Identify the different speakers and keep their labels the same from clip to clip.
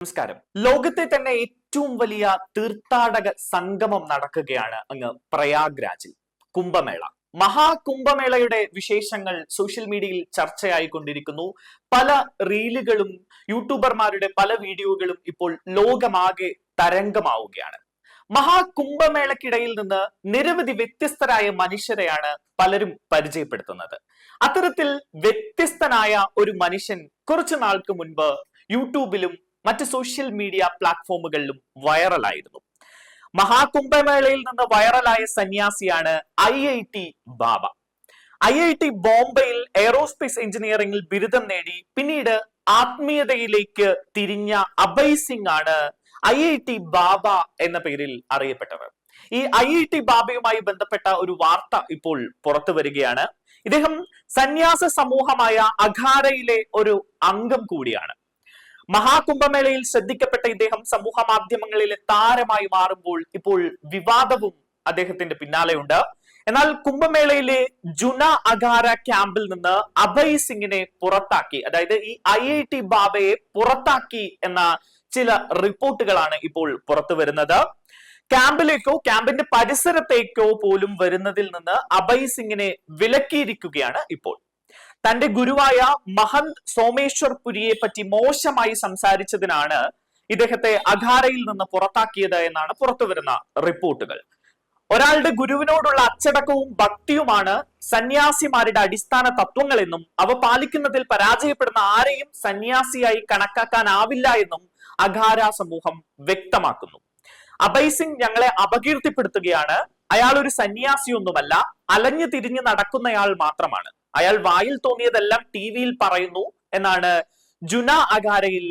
Speaker 1: നമസ്കാരം. ലോകത്തെ തന്നെ ഏറ്റവും വലിയ തീർത്ഥാടക സംഗമം നടക്കുകയാണ് അങ്ങ് പ്രയാഗ്രാജിൽ കുംഭമേള. മഹാകുംഭമേളയുടെ വിശേഷങ്ങൾ സോഷ്യൽ മീഡിയയിൽ ചർച്ചയായി കൊണ്ടിരിക്കുന്നു പല റീലുകളും യൂട്യൂബർമാരുടെ പല വീഡിയോകളും ഇപ്പോൾ ലോകമാകെ തരംഗമാവുകയാണ്. മഹാകുംഭമേളക്കിടയിൽ നിന്ന് നിരവധി വ്യത്യസ്തരായ മനുഷ്യരെയാണ് പലരും പരിചയപ്പെടുത്തുന്നത്. അത്തരത്തിൽ വ്യത്യസ്തനായ ഒരു മനുഷ്യൻ കുറച്ചു നാൾക്ക് മുൻപ് യൂട്യൂബിലും മറ്റ് സോഷ്യൽ മീഡിയ പ്ലാറ്റ്ഫോമുകളിലും വൈറലായിരുന്നു മഹാകുംഭമേളയിൽ നിന്ന് വൈറലായ സന്യാസിയാണ് I I T Baba. I I T ബോംബെയിൽ എയറോസ്പേസ് എഞ്ചിനീയറിംഗിൽ ബിരുദം നേടി. പിന്നീട് ആത്മീയതയിലേക്ക് തിരിഞ്ഞ അഭയ് സിംഗ് ആണ് ഐ ഐ ടി ബാബ എന്ന പേരിൽ അറിയപ്പെട്ടത്. ഈ ഐ ഐ ടി ബാബയുമായി ബന്ധപ്പെട്ട ഒരു വാർത്ത ഇപ്പോൾ പുറത്തു വരികയാണ്. ഇദ്ദേഹം സന്യാസ സമൂഹമായ അഖാരയിലെ ഒരു അംഗം കൂടിയാണ്. മഹാകുംഭമേളയിൽ ശ്രദ്ധിക്കപ്പെട്ട ഇദ്ദേഹം സമൂഹ മാധ്യമങ്ങളിലെ താരമായി മാറുമ്പോൾ ഇപ്പോൾ വിവാദവും അദ്ദേഹത്തിന്റെ പിന്നാലെയുണ്ട്. എന്നാൽ കുംഭമേളയിലെ ജുന അഗാര ക്യാമ്പിൽ നിന്ന് അഭയ് സിംഗിനെ പുറത്താക്കി അതായത് ഈ ഐ ഐ ടി ബാബയെ പുറത്താക്കി എന്ന ചില റിപ്പോർട്ടുകളാണ് ഇപ്പോൾ പുറത്തു വരുന്നത്. ക്യാമ്പിലേക്കോ ക്യാമ്പിന്റെ പരിസരത്തേക്കോ പോലും വരുന്നതിൽ നിന്ന് അഭയ് സിംഗിനെ വിലക്കിയിരിക്കുകയാണ് ഇപ്പോൾ. തന്റെ ഗുരുവായ മഹന്ത് സോമേശ്വർ പുരിയെ പറ്റി മോശമായി സംസാരിച്ചതിനാണ് ഇദ്ദേഹത്തെ അഖാരയിൽ നിന്ന് പുറത്താക്കിയത് എന്നാണ് പുറത്തുവരുന്ന റിപ്പോർട്ടുകൾ. ഒരാളുടെ ഗുരുവിനോടുള്ള അച്ചടക്കവും ഭക്തിയുമാണ് സന്യാസിമാരുടെ അടിസ്ഥാന തത്വങ്ങളെന്നും അവ പാലിക്കുന്നതിൽ പരാജയപ്പെടുന്ന ആരെയും സന്യാസിയായി കണക്കാക്കാനാവില്ല എന്നും അഖാര സമൂഹം വ്യക്തമാക്കുന്നു. അഭയ് സിംഗ് ഞങ്ങളെ അപകീർത്തിപ്പെടുത്തുകയാണ്. അയാൾ ഒരു സന്യാസിയൊന്നുമല്ല അലഞ്ഞു തിരിഞ്ഞു നടക്കുന്നയാൾ മാത്രമാണ്. അയാൾ വായിൽ തോന്നിയതെല്ലാം ടി വിയിൽ പറയുന്നു എന്നാണ് ജുന അഗാരയിൽ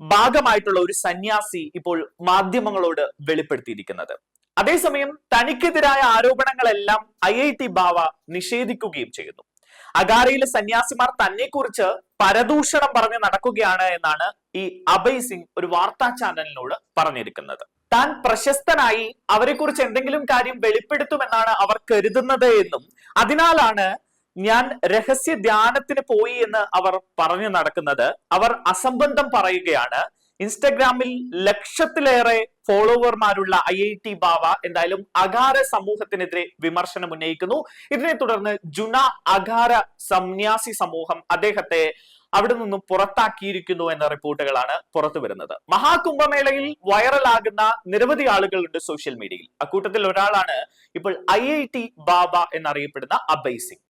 Speaker 1: ഭാഗമായിട്ടുള്ള ഒരു സന്യാസി ഇപ്പോൾ മാധ്യമങ്ങളോട് വെളിപ്പെടുത്തിയിരിക്കുന്നത്. അതേസമയം തനിക്കെതിരായ ആരോപണങ്ങളെല്ലാം ഐ ഐ ടി ബാവ നിഷേധിക്കുകയും ചെയ്യുന്നു. അഗാരയിലെ സന്യാസിമാർ തന്നെക്കുറിച്ച് പരദൂഷണം പറഞ്ഞ് നടക്കുകയാണ് എന്നാണ് ഈ അഭയ് സിംഗ് ഒരു വാർത്താ ചാനലിനോട് പറഞ്ഞിരിക്കുന്നത്. താൻ പ്രശസ്തനായി അവരെക്കുറിച്ച് എന്തെങ്കിലും കാര്യം വെളിപ്പെടുത്തുമെന്നാണ് അവർ കരുതുന്നത് എന്നും അതിനാലാണ് ഞാൻ രഹസ്യ ധ്യാനത്തിന് പോയി എന്ന് അവർ പറഞ്ഞു നടക്കുന്നത്. അവർ അസംബന്ധം പറയുകയാണ്. ഇൻസ്റ്റഗ്രാമിൽ ലക്ഷത്തിലേറെ ഫോളോവർമാരുള്ള ഐ ഐ ടി ബാവ എന്തായാലും അകാര സമൂഹത്തിനെതിരെ വിമർശനം ഉന്നയിക്കുന്നു. ഇതിനെ തുടർന്ന് ജുന അകാര സന്യാസി സമൂഹം അദ്ദേഹത്തെ അവിടെ നിന്നും പുറത്താക്കിയിരിക്കുന്നു എന്ന റിപ്പോർട്ടുകളാണ് പുറത്തു വരുന്നത്. മഹാകുംഭമേളയിൽ വൈറലാകുന്ന നിരവധി ആളുകളുണ്ട് സോഷ്യൽ മീഡിയയിൽ. അക്കൂട്ടത്തിൽ ഒരാളാണ് ഇപ്പോൾ ഐ ഐ ടി ബാബ എന്നറിയപ്പെടുന്ന അബൈ സിംഗ്.